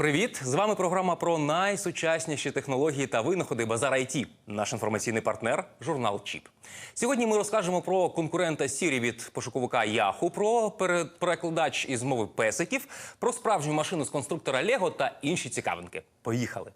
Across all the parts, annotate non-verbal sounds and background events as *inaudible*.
Привіт! З вами програма про найсучасніші технології та винаходи Базар IT. Наш інформаційний партнер журнал Чіп. Сьогодні ми розкажемо про конкурента Сірі від пошуковика Яху, про перекладач із мови песиків, про справжню машину з конструктора Лего та інші цікавинки. Поїхали!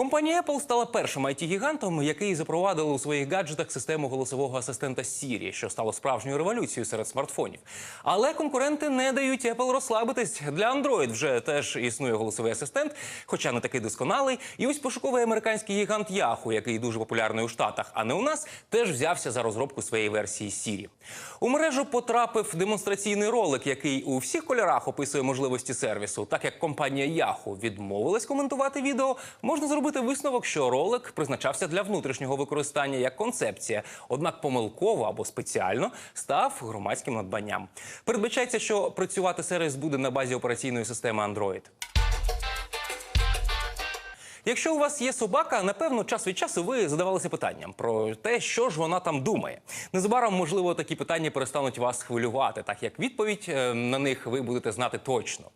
Компанія Apple стала першим IT-гігантом, який запровадили у своїх гаджетах систему голосового асистента Siri, що стало справжньою революцією серед смартфонів. Але конкуренти не дають Apple розслабитись. Для Android вже теж існує голосовий асистент, хоча не такий досконалий. І ось пошуковий американський гігант Yahoo, який дуже популярний у Штатах, а не у нас, теж взявся за розробку своєї версії Siri. У мережу потрапив демонстраційний ролик, який у всіх кольорах описує можливості сервісу. Так як компанія Yahoo відмовилась коментувати відео, можна зробити висновок, що ролик призначався для внутрішнього використання як концепція, однак помилково або спеціально став громадським надбанням. Передбачається, що працювати сервіс буде на базі операційної системи Android. Якщо у вас є собака, напевно, час від часу ви задавалися питанням про те, що ж вона там думає. Незабаром, можливо, такі питання перестануть вас хвилювати, так як відповідь е, на них ви будете знати точно.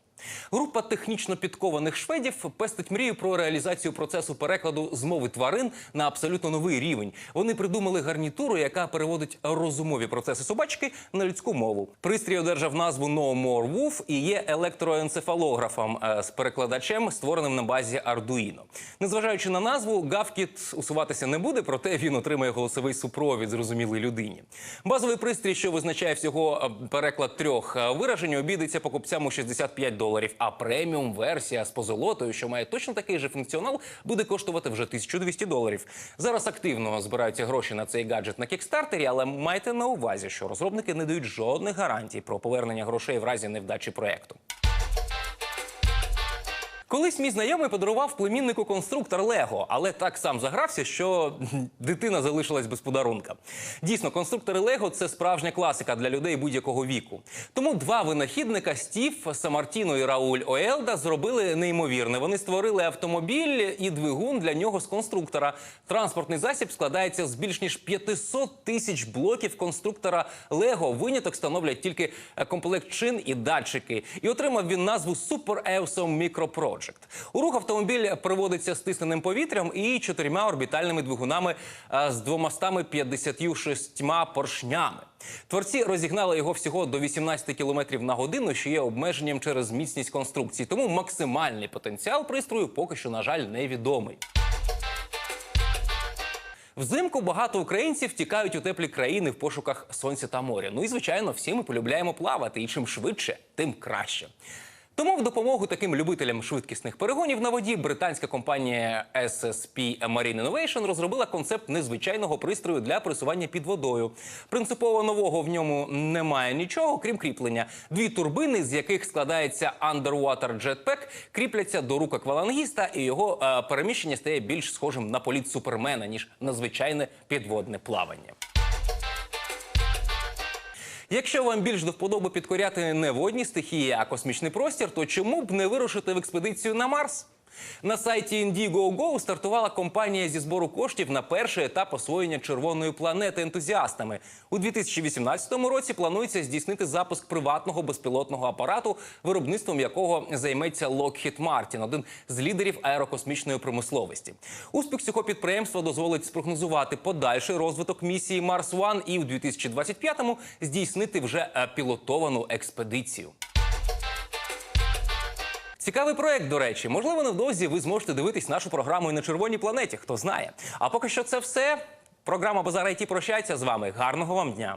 Група технічно підкованих шведів пестить мрію про реалізацію процесу перекладу з мови тварин на абсолютно новий рівень. Вони придумали гарнітуру, яка переводить розумові процеси собачки на людську мову. Пристрій одержав назву No More Wolf і є електроенцефалографом е, з перекладачем, створеним на базі Arduino. Незважаючи на назву, Гавкіт усуватися не буде, проте він отримає голосовий супровід зрозумілій людині. Базовий пристрій, що визначає всього е, переклад трьох е, виражень, обійдеться покупцям у 65 доларів. А преміум версія з позолотою, що має точно такий же функціонал, буде коштувати вже 1200 доларів. Зараз активно збираються гроші на цей гаджет на кікстартері, але майте на увазі, що розробники не дають жодних гарантій про повернення грошей в разі невдачі проекту. Колись мій знайомий подарував племіннику конструктор Лего, але так сам загрався, що *laughs* дитина залишилась без подарунка. Дійсно, конструктори Лего це справжня класика для людей будь-якого віку. Тому два винахідника Стів Самартіно і Рауль Оелда зробили неймовірне. Вони створили автомобіль і двигун для нього з конструктора. Транспортний засіб складається з більш ніж 500 тисяч блоків конструктора Лего. Виняток становлять тільки е, комплект шин і датчики. І отримав він назву Super Awesome Micro Project. У рух автомобіль приводиться стисненим повітрям і чотирма орбітальними двигунами е, з 256 поршнями. Творці розігнали його всього до 18 км на годину, що є обмеженням через міцність конструкції. Тому максимальний потенціал пристрою поки що, на жаль, невідомий. Взимку багато українців тікають у теплі країни в пошуках сонця та моря. Ну і звичайно, всі ми полюбляємо плавати, і чим швидше, тим краще. Тому в допомогу таким любителям швидкісних перегонів на воді британська компанія SSP Marine Innovation розробила концепт незвичайного пристрою для пресування під водою. Принципово нового в ньому немає нічого, крім кріплення. Дві турбини, з яких складається Underwater Jetpack, кріпляться до рук аквалангіста, і його е, переміщення стає більш схожим на політ супермена ніж на звичайне підводне плавання. Якщо вам більш до вподоби підкоряти не водні стихії, а космічний простір, то чому б не вирушити в експедицію на Марс? На сайті Indiegogo стартувала компанія зі збору коштів на перший етап освоєння червоної планети ентузіастами. У 2018 році планується здійснити запуск приватного безпілотного апарату, виробництвом якого займеться Lockheed Martin, один з лідерів аерокосмічної промисловості. Успіх цього підприємства дозволить спрогнозувати подальший розвиток місії Марс One і у 2025-му здійснити вже е, пілотовану експедицію. Цікавий проект, до речі. Можливо, невдовзі ви зможете дивитись нашу програму і на червоній планеті. Хто знає. А поки що це все. Програма Базар IT прощається з вами. Гарного вам дня.